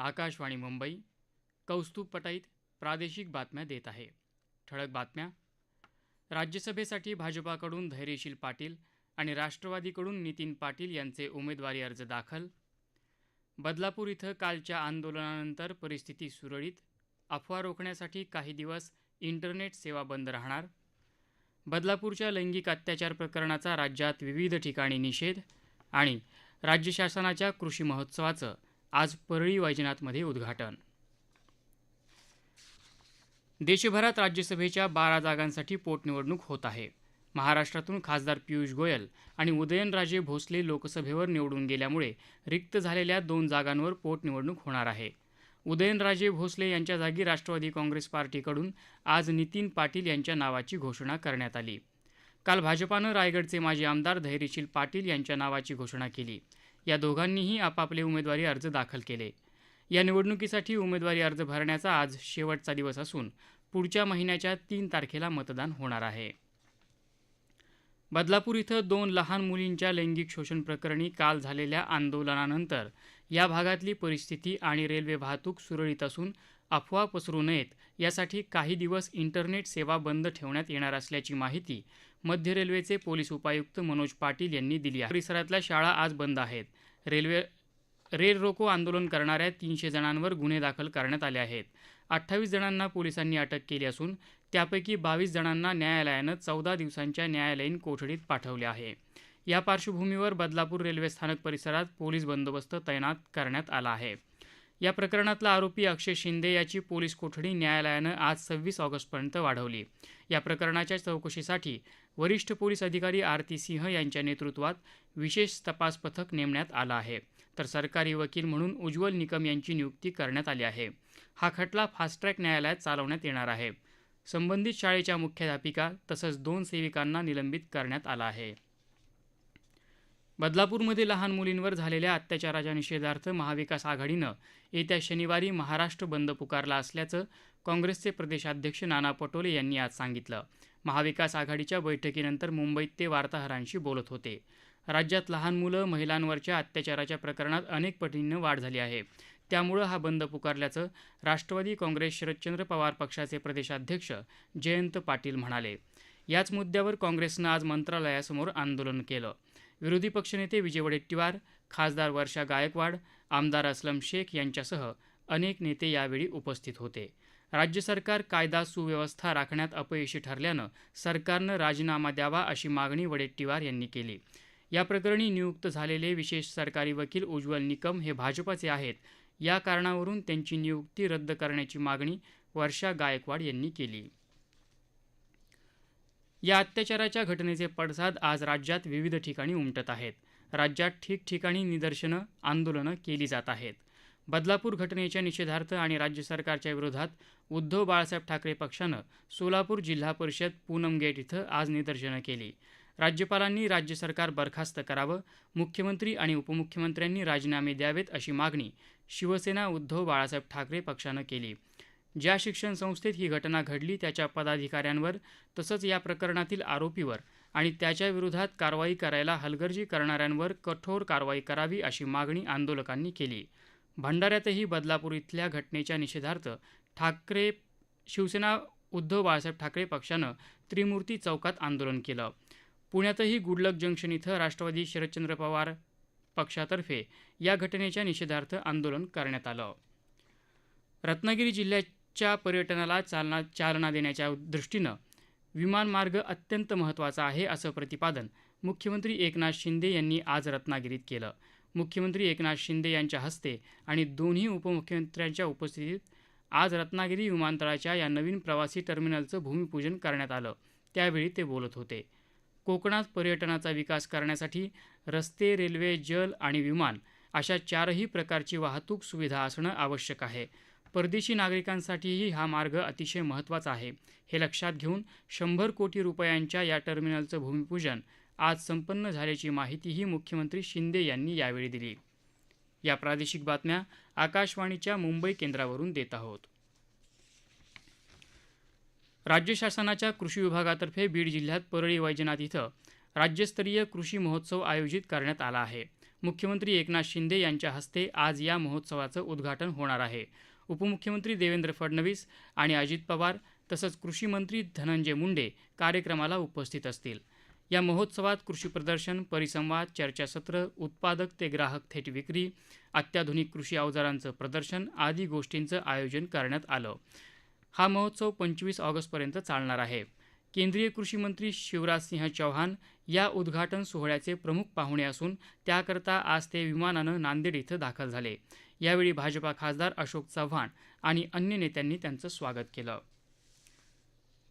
आकाशवाणी मुंबई कौस्तुभ पटाईत प्रादेशिक बातम्या देत आहे. ठळक बातम्या. राज्यसभेसाठी भाजपाकडून धैर्यशील पाटील आणि राष्ट्रवादीकडून नितीन पाटील यांचे उमेदवारी अर्ज दाखल. बदलापूर इथं कालच्या आंदोलनानंतर परिस्थिती सुरळीत. अफवा रोखण्यासाठी काही दिवस इंटरनेट सेवा बंद राहणार. बदलापूरच्या लैंगिक अत्याचार प्रकरणाचा राज्यात विविध ठिकाणी निषेध आणि राज्य शासनाच्या कृषी महोत्सवाचं आज परळी वैजनाथमध्ये उद्घाटन. देशभरात राज्यसभेच्या बारा जागांसाठी पोटनिवडणूक होत आहे. महाराष्ट्रातून खासदार पियुष गोयल आणि उदयनराजे भोसले लोकसभेवर निवडून गेल्यामुळे रिक्त झालेल्या दोन जागांवर पोटनिवडणूक होणार आहे. उदयनराजे भोसले यांच्या जागी राष्ट्रवादी काँग्रेस पार्टीकडून आज नितीन पाटील यांच्या नावाची घोषणा करण्यात आली. काल भाजपानं रायगडचे माजी आमदार धैर्यशील पाटील यांच्या नावाची घोषणा केली. या दोघांनीही आपापले उमेदवारी अर्ज दाखल केले. या निवडणुकीसाठी उमेदवारी अर्ज भरण्याचा आज शेवटचा दिवस असून पुढच्या महिन्याच्या तीन तारखेला मतदान होणार आहे. बदलापूर इथं दोन लहान मुलींच्या लैंगिक शोषण प्रकरणी काल झालेल्या आंदोलनानंतर या भागातली परिस्थिती आणि रेल्वे वाहतूक सुरळीत असून अफवा पसरू नयेत यासाठी काही दिवस इंटरनेट सेवा बंद ठेवण्यात येणार असल्याची माहिती मध्य रेल्वेचे पोलीस उपायुक्त मनोज पाटील यांनी दिली आहे. परिसरातल्या शाळा आज बंद आहेत. रेल्वे रेल रोको आंदोलन करणाऱ्या तीनशे जणांवर गुन्हे दाखल करण्यात आले आहेत. अठ्ठावीस जणांना पोलिसांनी अटक केली असून त्यापैकी बावीस जणांना न्यायालयानं चौदा दिवसांच्या न्यायालयीन कोठडीत पाठवले आहे. या पार्श्वभूमीवर बदलापूर रेल्वे स्थानक परिसरात पोलीस बंदोबस्त तैनात करण्यात आला आहे. या प्रकरणातला आरोपी अक्षय शिंदे याची पोलीस कोठडी न्यायालयानं आज सव्वीस ऑगस्टपर्यंत वाढवली. या प्रकरणाच्या चौकशीसाठी वरिष्ठ पोलीस अधिकारी आरती सिंह यांच्या नेतृत्वात विशेष तपास पथक नेमण्यात आलं आहे. तर सरकारी वकील म्हणून उज्ज्वल निकम यांची नियुक्ती करण्यात आली आहे. हा खटला फास्ट ट्रॅक न्यायालयात चालवण्यात येणार आहे. संबंधित शाळेच्या मुख्याध्यापिका तसंच दोन सेविकांना निलंबित करण्यात आलं आहे. बदलापूरमध्ये लहान मुलींवर झालेल्या अत्याचाराच्या निषेधार्थ महाविकास आघाडीनं येत्या शनिवारी महाराष्ट्र बंद पुकारला असल्याचं काँग्रेसचे प्रदेशाध्यक्ष नाना पटोले यांनी आज सांगितलं. महाविकास आघाडीच्या बैठकीनंतर मुंबईत ते वार्ताहरांशी बोलत होते. राज्यात लहान मुलं महिलांवरच्या अत्याचाराच्या प्रकरणात अनेक पटींनं वाढ झाली आहे. त्यामुळं हा बंद पुकारल्याचं राष्ट्रवादी काँग्रेस शरदचंद्र पवार पक्षाचे प्रदेशाध्यक्ष जयंत पाटील म्हणाले. याच मुद्द्यावर काँग्रेसनं आज मंत्रालयासमोर आंदोलन केलं. विरोधी पक्षनेते विजय वडेट्टीवार खासदार वर्षा गायकवाड आमदार असलम शेख यांच्यासह अनेक नेते यावेळी उपस्थित होते. राज्य सरकार कायदा सुव्यवस्था राखण्यात अपयशी ठरल्यानं सरकारनं राजीनामा द्यावा अशी मागणी वडेट्टीवार यांनी केली. या प्रकरणी नियुक्त झालेले विशेष सरकारी वकील उज्ज्वल निकम हे भाजपाचे आहेत. या कारणावरून त्यांची नियुक्ती रद्द करण्याची मागणी वर्षा गायकवाड यांनी केली. या अत्याचाराच्या घटनेचे पडसाद आज राज्यात विविध ठिकाणी उमटत आहेत. राज्यात ठिकठिकाणी निदर्शनं आंदोलनं केली जात आहेत. बदलापूर घटनेच्या निषेधार्थ आणि राज्य सरकारच्या विरोधात उद्धव बाळासाहेब ठाकरे पक्षानं सोलापूर जिल्हा परिषद पूनम गेट इथं आज निदर्शनं केली. राज्यपालांनी राज्य सरकार बरखास्त करावं मुख्यमंत्री आणि उपमुख्यमंत्र्यांनी राजीनामे द्यावेत अशी मागणी शिवसेना उद्धव बाळासाहेब ठाकरे पक्षानं केली. ज्या शिक्षण संस्थेत ही घटना घडली त्याच्या पदाधिकाऱ्यांवर तसंच या प्रकरणातील आरोपीवर आणि त्याच्या विरोधात कारवाई करायला हलगर्जी करणाऱ्यांवर कठोर कारवाई करावी अशी मागणी आंदोलकांनी केली. भंडाऱ्यातही बदलापूर इथल्या घटनेच्या निषेधार्थ ठाकरे शिवसेना उद्धव बाळासाहेब ठाकरे पक्षानं त्रिमूर्ती चौकात आंदोलन केलं. पुण्यातही गुडलक जंक्शन इथं राष्ट्रवादी शरदचंद्र पवार पक्षातर्फे या घटनेच्या निषेधार्थ आंदोलन करण्यात आलं. रत्नागिरी जिल्ह्यात जिल्ह्याच्या पर्यटनाला चालना चालना देण्याच्या दृष्टीनं विमानमार्ग अत्यंत महत्त्वाचा आहे असं प्रतिपादन मुख्यमंत्री एकनाथ शिंदे यांनी आज रत्नागिरीत केलं. मुख्यमंत्री एकनाथ शिंदे यांच्या हस्ते आणि दोन्ही उपमुख्यमंत्र्यांच्या उपस्थितीत आज रत्नागिरी विमानतळाच्या या नवीन प्रवासी टर्मिनलचं भूमिपूजन करण्यात आलं. त्यावेळी ते बोलत होते. कोकणात पर्यटनाचा विकास करण्यासाठी रस्ते रेल्वे जल आणि विमान अशा चारही प्रकारची वाहतूक सुविधा असणं आवश्यक आहे. परदेशी नागरिकांसाठीही हा मार्ग अतिशय महत्त्वाचा आहे. हे लक्षात घेऊन शंभर कोटी रुपयांच्या या टर्मिनलचं भूमिपूजन आज संपन्न झाल्याची माहितीही मुख्यमंत्री शिंदे यांनी यावेळी दिली. या प्रादेशिक बातम्या आकाशवाणीच्या मुंबई केंद्रावरून देत आहोत. राज्य शासनाच्या कृषी विभागातर्फे बीड जिल्ह्यात परळी वैजनाथ इथं राज्यस्तरीय कृषी महोत्सव आयोजित करण्यात आला आहे. मुख्यमंत्री एकनाथ शिंदे यांच्या हस्ते आज या महोत्सवाचं उद्घाटन होणार आहे. उपमुख्यमंत्री देवेंद्र फडणवीस आणि अजित पवार तसंच कृषी मंत्री धनंजय मुंडे कार्यक्रमाला उपस्थित असतील. या महोत्सवात कृषी प्रदर्शन परिसंवाद चर्चासत्र उत्पादक ते ग्राहक थेट विक्री अत्याधुनिक कृषी अवजारांचं प्रदर्शन आदी गोष्टींचं आयोजन करण्यात आलं. हा महोत्सव पंचवीस ऑगस्टपर्यंत चालणार आहे. केंद्रीय कृषी मंत्री शिवराज सिंह चौहान या उद्घाटन सोहळ्याचे प्रमुख पाहुणे असून त्याकरता आज ते विमानानं नांदेड इथं दाखल झाले. यावेळी भाजपा खासदार अशोक चव्हाण आणि अन्य नेत्यांनी त्यांचं स्वागत केलं.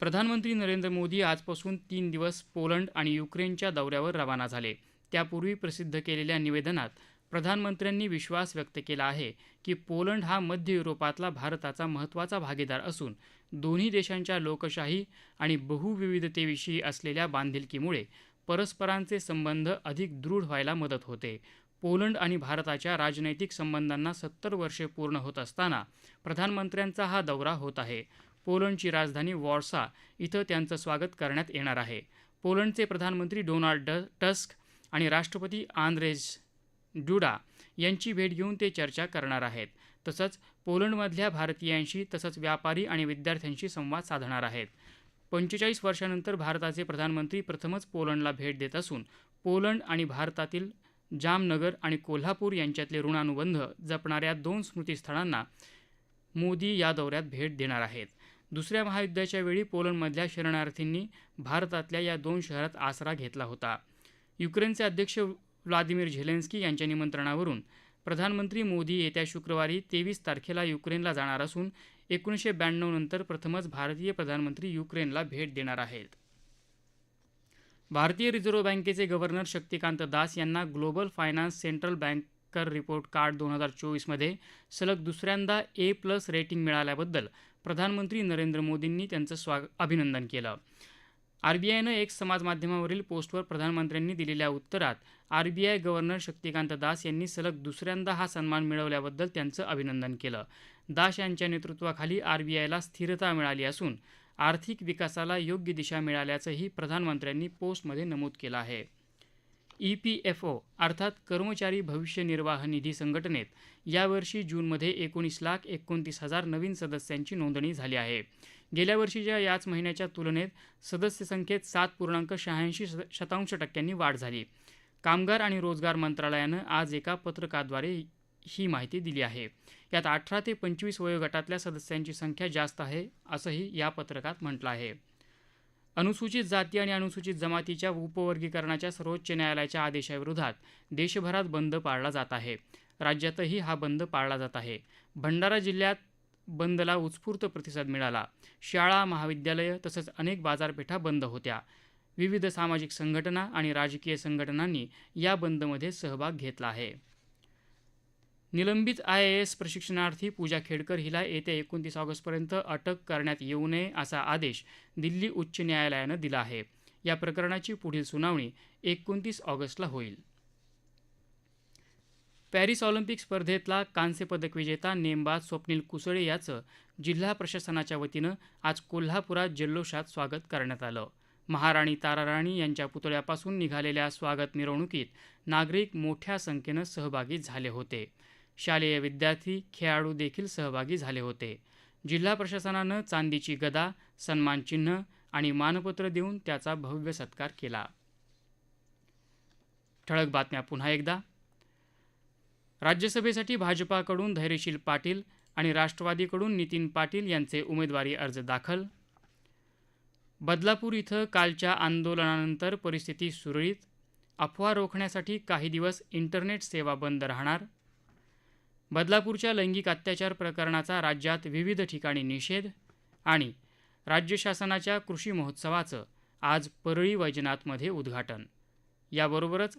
प्रधानमंत्री नरेंद्र मोदी आजपासून तीन दिवस पोलंड आणि युक्रेनच्या दौऱ्यावर रवाना झाले. त्यापूर्वी प्रसिद्ध केलेल्या निवेदनात प्रधानमंत्र्यांनी विश्वास व्यक्त केला आहे की पोलंड हा मध्य युरोपातला भारताचा महत्त्वाचा भागीदार असून दोन्ही देशांच्या लोकशाही आणि बहुविविधतेविषयी असलेल्या बांधिलकीमुळे परस्परांचे संबंध अधिक दृढ व्हायला मदत होते. पोलंड आणि भारताच्या राजनैतिक संबंधांना सत्तर वर्षे पूर्ण होत असताना प्रधानमंत्र्यांचा हा दौरा होत आहे. पोलंडची राजधानी वॉर्सा इथं त्यांचं स्वागत करण्यात येणार आहे. पोलंडचे प्रधानमंत्री डोनाल्ड ड टस्क आणि राष्ट्रपती आंद्रेज डुडा यांची भेट घेऊन ते चर्चा करणार आहेत. तसंच पोलंडमधल्या भारतीयांशी तसंच व्यापारी आणि विद्यार्थ्यांशी संवाद साधणार आहेत. पंचेचाळीस वर्षानंतर भारताचे प्रधानमंत्री प्रथमच पोलंडला भेट देत असून पोलंड आणि भारतातील जामनगर आणि कोल्हापूर यांच्यातले ऋणानुबंध जपणाऱ्या दोन स्मृतीस्थळांना मोदी या दौऱ्यात भेट देणार आहेत. दुसऱ्या महायुद्धाच्या वेळी पोलंडमधल्या शरणार्थींनी भारतातल्या या दोन शहरात आसरा घेतला होता. युक्रेनचे अध्यक्ष व्लादिमीर झेलेन्स्की यांच्या निमंत्रणावरून प्रधानमंत्री मोदी येत्या शुक्रवारी तेवीस तारखेला युक्रेनला जाणार असून एकोणीसशे ब्याण्णव नंतर प्रथमच भारतीय प्रधानमंत्री युक्रेनला भेट देणार आहेत. भारतीय रिझर्व्ह बँकेचे गव्हर्नर शक्तिकांत दास यांना global finance central banker report card दोन हजार चोवीसमध्ये सलग दुसऱ्यांदा ए प्लस रेटिंग मिळाल्याबद्दल प्रधानमंत्री नरेंद्र मोदींनी त्यांचं स्वाग अभिनंदन केलं. आरबीआयनं एक समाजमाध्यमावरील पोस्टवर प्रधानमंत्र्यांनी दिलेल्या उत्तरात आरबीआय गव्हर्नर शक्तिकांत दास यांनी सलग दुसऱ्यांदा हा सन्मान मिळवल्याबद्दल त्यांचं अभिनंदन केलं. दास यांच्या नेतृत्वाखाली आरबीआयला स्थिरता मिळाली असून आर्थिक विकासाला योग्य दिशा मिळाल्याचंही प्रधानमंत्र्यांनी पोस्टमध्ये नमूद केलं आहे. ई पी एफ ओ अर्थात कर्मचारी भविष्य निर्वाह निधी संघटनेत यावर्षी जूनमध्ये एकोणीस लाख एकोणतीस हजार नवीन सदस्यांची नोंदणी झाली आहे. गेल्या वर्षीच्या याच महिन्याच्या तुलनेत सदस्य संख्येत सात पूर्णांक शहाऐंशी शतांश टक्क्यांनी वाढ झाली. कामगार आणि रोजगार मंत्रालयानं आज एका पत्रकाद्वारे ही माहिती दिली आहे. यात अठरा ते पंचवीस वयोगटातल्या सदस्यांची संख्या जास्त आहे असंही या पत्रकात म्हटलं आहे. अनुसूचित जाती आणि अनुसूचित जमातीच्या उपवर्गीकरणाच्या सर्वोच्च न्यायालयाच्या आदेशाविरोधात देशभरात बंद पाळला जात आहे. राज्यातही हा बंद पाळला जात आहे. भंडारा जिल्ह्यात बंदला उत्स्फूर्त प्रतिसाद मिळाला. शाळा महाविद्यालयं तसंच अनेक बाजारपेठा बंद होत्या. विविध सामाजिक संघटना आणि राजकीय संघटनांनी या बंदमध्ये सहभाग घेतला आहे. निलंबित आय ए एस प्रशिक्षणार्थी पूजा खेडकर हिला येत्या एकोणतीस ऑगस्टपर्यंत अटक करण्यात येऊ नये असा आदेश दिल्ली उच्च न्यायालयानं दिला आहे. या प्रकरणाची पुढील सुनावणी एकोणतीस ऑगस्टला होईल. पॅरिस ऑलिम्पिक स्पर्धेतला कांस्यपदक विजेता नेमबाज स्वप्नील कुसळे याचं जिल्हा प्रशासनाच्या वतीनं आज कोल्हापुरात जल्लोषात स्वागत करण्यात आलं. महाराणी ताराराणी यांच्या पुतळ्यापासून निघालेल्या स्वागत मिरवणुकीत नागरिक मोठ्या संख्येनं सहभागी झाले होते. शालेय विद्यार्थी खेळाडू देखील सहभागी झाले होते. जिल्हा प्रशासनानं चांदीची गदा सन्मानचिन्ह आणि मानपत्र देऊन त्याचा भव्य सत्कार केला. ठळक बातम्या पुन्हा एकदा. राज्यसभेसाठी भाजपाकडून धैर्यशील पाटील आणि राष्ट्रवादीकडून नितीन पाटील यांचे उमेदवारी अर्ज दाखल. बदलापूर इथं कालच्या आंदोलनानंतर परिस्थिती सुरळीत. अफवा रोखण्यासाठी काही दिवस इंटरनेट सेवा बंद राहणार. बदलापूरच्या लैंगिक अत्याचार प्रकरणाचा राज्यात विविध ठिकाणी निषेध आणि राज्य शासनाच्या कृषी महोत्सवाचं आज परळी वैजनाथमध्ये उद्घाटन. याबरोबरच